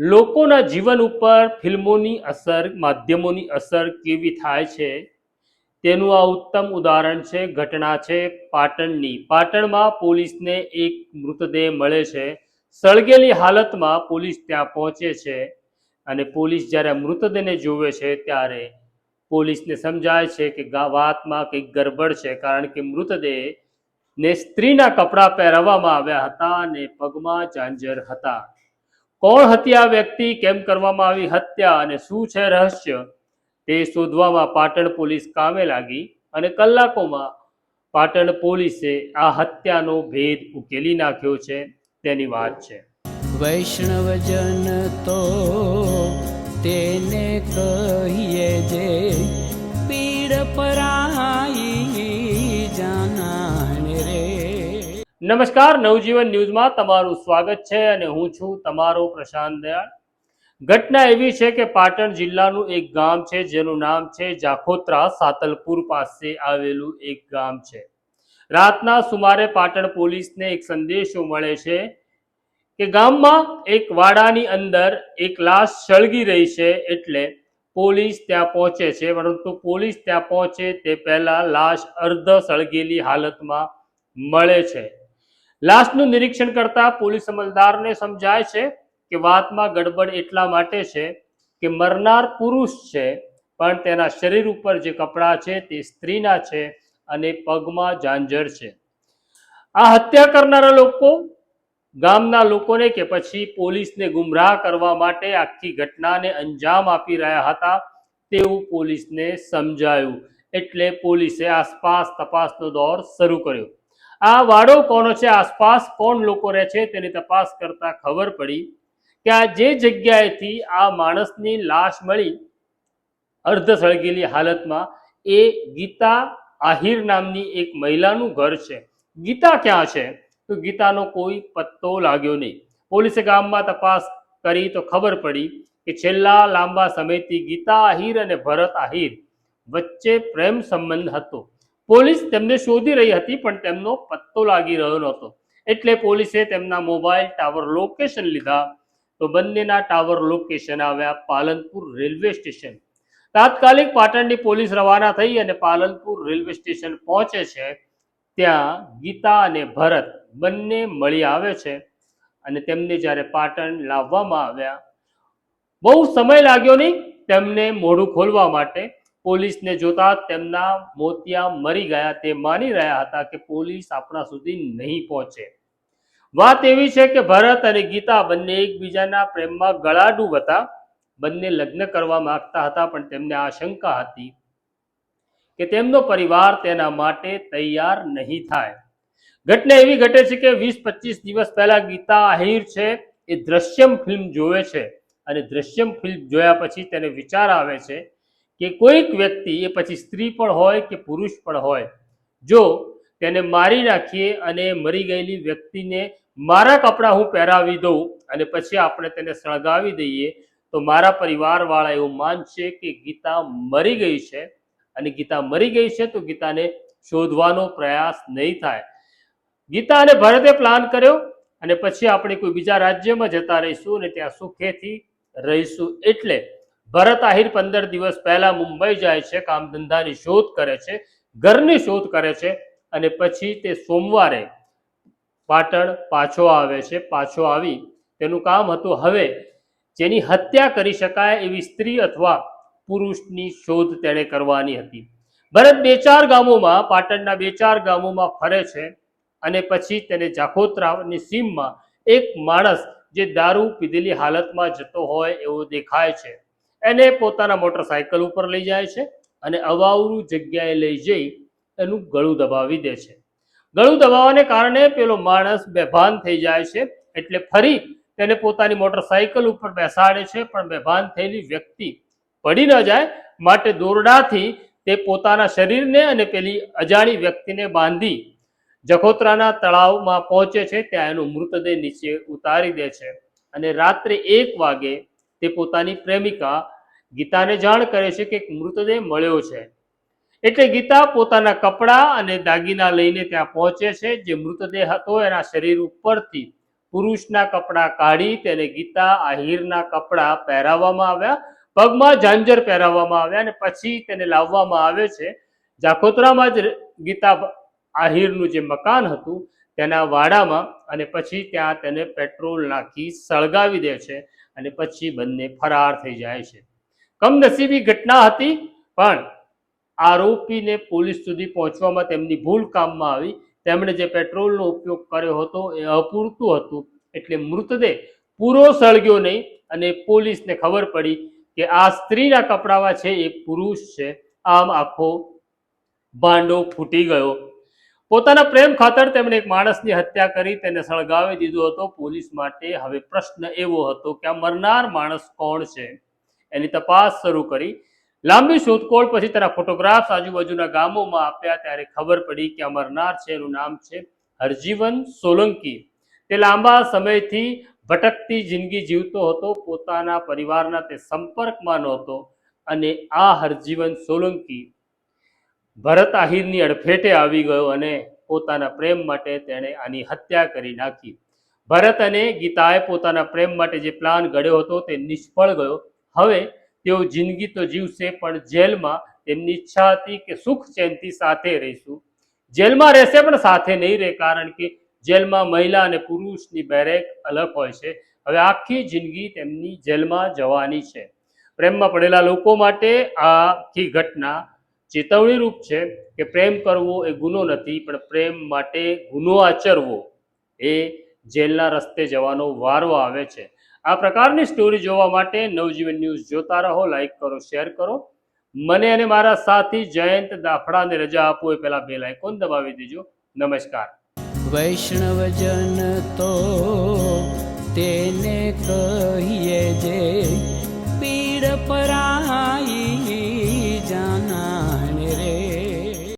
લોકોના જીવન ઉપર ફિલ્મોની અસર, માધ્યમોની અસર કેવી થાય છે? તેનું આ ઉત્તમ ઉદાહરણ છે, ઘટના છે પાટણની. પાટણમાં પોલીસને એક મૃતદેહ મળે છે. સળગેલી હાલતમાં પોલીસ ત્યાં પહોંચે છે અને પોલીસ જ્યારે મૃતદેહને જોવે છે ત્યારે પોલીસને સમજાય છે કે વાતમાં કંઈક ગરબડ છે કારણ કે મૃતદેહ ને સ્ત્રીના કપડાં પહેરાવવામાં આવ્યા હતા અને પગમાં ઝાંઝર હતા. કોણ હતી આ વ્યક્તિ? કેમ કરવામાં આવી હત્યા? અને શું છે રહસ્ય? તે શોધવામાં પાટણ પોલીસ કામે લાગી અને કલાકોમાં પાટણ પોલીસે આ હત્યાનો ભેદ ઉકેલી નાખ્યો છે. તેની વાત છે. વૈષ્ણવજન તો તેને કહીએ જે પીડ પરાઈ નમસ્કાર, નવજીવન ન્યૂઝમાં તમારું સ્વાગત છે અને હું છું તમારો પ્રશાંત દયાળ. ઘટના એવી છે કે પાટણ જિલ્લાનું એક ગામ છે, જેનું નામ છે જાખોત્રા સાતલપુર પાસે આવેલું એક ગામ છે. રાતના સુમારે પાટણ પોલીસને એક સંદેશો મળે છે કે ગામમાં એક વાડાની અંદર એક લાશ સળગી રહી છે એટલે પોલીસ ત્યાં પહોંચે છે, પરંતુ પોલીસ ત્યાં પહોંચે તે પહેલા લાશ અર્ધ સળગેલી હાલતમાં મળે છે. લાશનું નિરીક્ષણ કરતા પોલીસ અમલદારને સમજાય છે કે વાતમાં ગડબડ એટલા માટે છે કે મરનાર પુરુષ છે, પણ તેના શરીર ઉપર જે કપડાં છે તે સ્ત્રીના છે અને પગમાં ઝાંઝર છે. આ હત્યા કરનારા લોકો ગામના લોકોને કે પછી પોલીસને ગુમરાહ કરવા માટે આખી ઘટનાને અંજામ આપી રહ્યા હતા તેવું પોલીસને સમજાયું. એટલે પોલીસે આસપાસ તપાસનો દોર શરૂ કર્યો. આ વાડો કોનો છે? આસપાસ કોણ લોકો રહે છે? તેની તપાસ કરતા ખબર પડી કે આ જે જગ્યાએથી આ માણસની લાશ મળી અર્ધ સળગેલી હાલતમાં, એ ગીતા આહિર નામની એક મહિલાનું ઘર છે. ગીતા ક્યાં છે? તો ગીતાનો કોઈ પત્તો લાગ્યો નહીં. પોલીસે ગામમાં તપાસ કરી તો ખબર પડી કે છેલ્લા લાંબા સમયથી ગીતા આહિર અને ભરત આહિર વચ્ચે પ્રેમ સંબંધ હતો. પોલીસ તેમને શોધી રહી હતી, પણ તેમનો પત્તો લાગી રહ્યો નહોતો. એટલે પોલીસે તેમના મોબાઈલ ટાવર લોકેશન લીધા. તો બંનેના ટાવર લોકેશન આવ્યા પાલનપુર રેલવે સ્ટેશન. તાત્કાલિક પાટણની પોલીસ રવાના થઈ અને પાલનપુર રેલવે સ્ટેશન પહોંચે છે. ત્યાં ગીતા અને ભરત બંને મળી આવે છે અને તેમને જ્યારે પાટણ લાવવામાં આવ્યા, બહુ સમય લાગ્યો નહીં તેમને મોઢું ખોલવા માટે. પોલીસને જોતા તેમના મોતિયા મરી ગયા. તે માની રહ્યા હતા કે પોલીસ આપણા સુધી નહીં પહોંચે. વાત એવી છે કે ભરત અને ગીતા બંને એકબીજાના પ્રેમમાં ગળાડૂબ હતા. બંને લગ્ન કરવા માંગતા હતા, પણ તેમને આશંકા હતી કે તેમનો પરિવાર તેના માટે તૈયાર નહીં થાય. ઘટના એવી ઘટે છે કે વીસ પચીસ દિવસ પહેલા ગીતા આહિર છે, એ દ્રશ્યમ ફિલ્મ જોવે છે અને દ્રશ્યમ ફિલ્મ જોયા પછી તેને વિચાર આવે છે કે કોઈક વ્યક્તિ, એ પછી સ્ત્રી પણ હોય કે પુરુષ પણ હોય, જો તેને મારી નાખીએ અને મરી ગયેલી વ્યક્તિને મારા કપડાં હું પહેરાવી દઉં અને પછી આપણે તેને સળગાવી દઈએ, તો મારા પરિવારવાળા એવું માનશે કે ગીતા મરી ગઈ છે. અને ગીતા મરી ગઈ છે તો ગીતાને શોધવાનો પ્રયાસ નહીં થાય. ગીતા અને ભરતે પ્લાન કર્યો અને પછી આપણે કોઈ બીજા રાજ્યમાં જતા રહીશું અને ત્યાં સુખેથી રહીશું એટલે ભરત આહિર પંદર દિવસ પહેલા મુંબઈ જાય છે કામ ધંધાની શોધ કરે છે, ઘરની શોધ કરે છે અને પછી તે સોમવારે પાટણ પાછો આવે છે, પાછો આવી તેનું કામ હતું. હવે જેની હત્યા કરી શકાય એવી સ્ત્રી અથવા પુરુષની શોધ તેણે કરવાની હતી. ભરત બે ચાર ગામોમાં, પાટણના બે ચાર ગામોમાં ફરે છે અને પછી તેને જાખોત્રાની સીમમાં એક માણસ જે દારૂ પીધેલી હાલતમાં જતો હોય એવો દેખાય છે. એને પોતાના મોટરસાયકલ ઉપર લઈ જાય છે અને અવાવરું જગ્યાએ લઈ જઈ એનું ગળું દબાવી દે છે. ગળું દબાવવાને કારણે પેલો માણસ બેભાન થઈ જાય છે એટલે ફરી તેને પોતાની મોટરસાયકલ ઉપર બેસાડે છે, પણ બેભાન થયેલી વ્યક્તિ પડી ન જાય, માટે દોરડાથી તે પોતાના શરીરને અને પેલી અજાણી વ્યક્તિને બાંધી જખોત્રાના તળાવમાં પહોંચે છે, ત્યાં એનો મૃતદેહ નીચે ઉતારી દે છે. અને રાત્રે એક વાગે તે પોતાની પ્રેમિકા ગીતાને જાણ કરે છે કે એક મૃતદેહ મળ્યો છે. એટલે ગીતા પોતાના કપડાં અને દાગીના લઈને ત્યાં પહોંચે છે. જે મૃતદેહ હતો એના શરીર ઉપરથી પુરુષના કપડાં કાઢી તેને ગીતા આહિરના કપડાં પહેરાવવામાં આવ્યા, પગમાં ઝાંઝર પહેરાવવામાં આવ્યા અને પછી તેને લાવવામાં આવે છે. જાખોત્રામાં જ ગીતા આહિરનું જે મકાન હતું તેના વાડામાં અને પછી ત્યાં તેને પેટ્રોલ નાખી સળગાવી દે છે અને પછી બંને ફરાર થઈ જાય છે. કમનસીબી ઘટના હતી, પણ આરોપીને પોલીસ સુધી પહોંચવામાં તેમની ભૂલ કામમાં આવી. તેમણે જે પેટ્રોલનો ઉપયોગ કર્યો હતો એ અપૂરતું હતું, એટલે મૃતદેહ પૂરો સળગ્યો નહીં અને પોલીસને ખબર પડી કે આ સ્ત્રીના કપડામાં છે, એ પુરુષ છે. આમ આખો ભાંડો ફૂટી ગયો. પોતાના પ્રેમ ખાતર તેમણે એક માણસની હત્યા કરી, તેને સળગાવી દીધો હતો. પોલીસ માટે હવે પ્રશ્ન એવો હતો કે આ મરનાર માણસ કોણ છે? એની તપાસ શરૂ કરી. લાંબી શોધખોળ પછી તેના ફોટોગ્રાફ્સ આજુબાજુના ગામોમાં આપ્યા ત્યારે ખબર પડી કે અમરનાથ છે, એનું નામ છે હરજીવન સોલંકી. તે લાંબા સમયથી ભટકતી જિંદગી જીવતો હતો, પોતાના પરિવારના તે સંપર્કમાં નહોતો અને આ હરજીવન સોલંકી ભરત આહિરની અડફેટે આવી ગયો અને પોતાના પ્રેમ માટે તેણે આની હત્યા કરી નાખી. ભરત અને ગીતાએ પોતાના પ્રેમ માટે જે પ્લાન ઘડ્યો હતો તે નિષ્ફળ ગયો. હવે તેઓ જિંદગી તો જીવશે, પણ જેલમાં તેમની ઈચ્છા હતી કે સુખ ચેનથી સાથે રહીશું. જેલમાં રહેશે પણ સાથે નહીં રહે, કારણ કે જેલમાં મહિલા અને પુરુષની બેરેક અલગ હોય છે. હવે આખી જિંદગી તેમની જેલમાં જવાની છે. પ્રેમમાં પડેલા લોકો માટે આખી ઘટના ચેતવણીરૂપ છે કે પ્રેમ કરવો એ ગુનો નથી, પણ પ્રેમ માટે ગુનો આચરવો એ જેલના રસ્તે જવાનો વારો આવે છે. આ પ્રકારની સ્ટોરી જોવા માટે નવજીવન ન્યૂઝ જોતા રહો લાઈક કરો શેર કરો. મને અને મારા સાથી જયંત દાફડાને રજા આપો એ પહેલા બે લાઇકોન દબાવી દેજો. નમસ્કાર. વૈષ્ણવજન તો તેને કહીએ જે પીડ પરા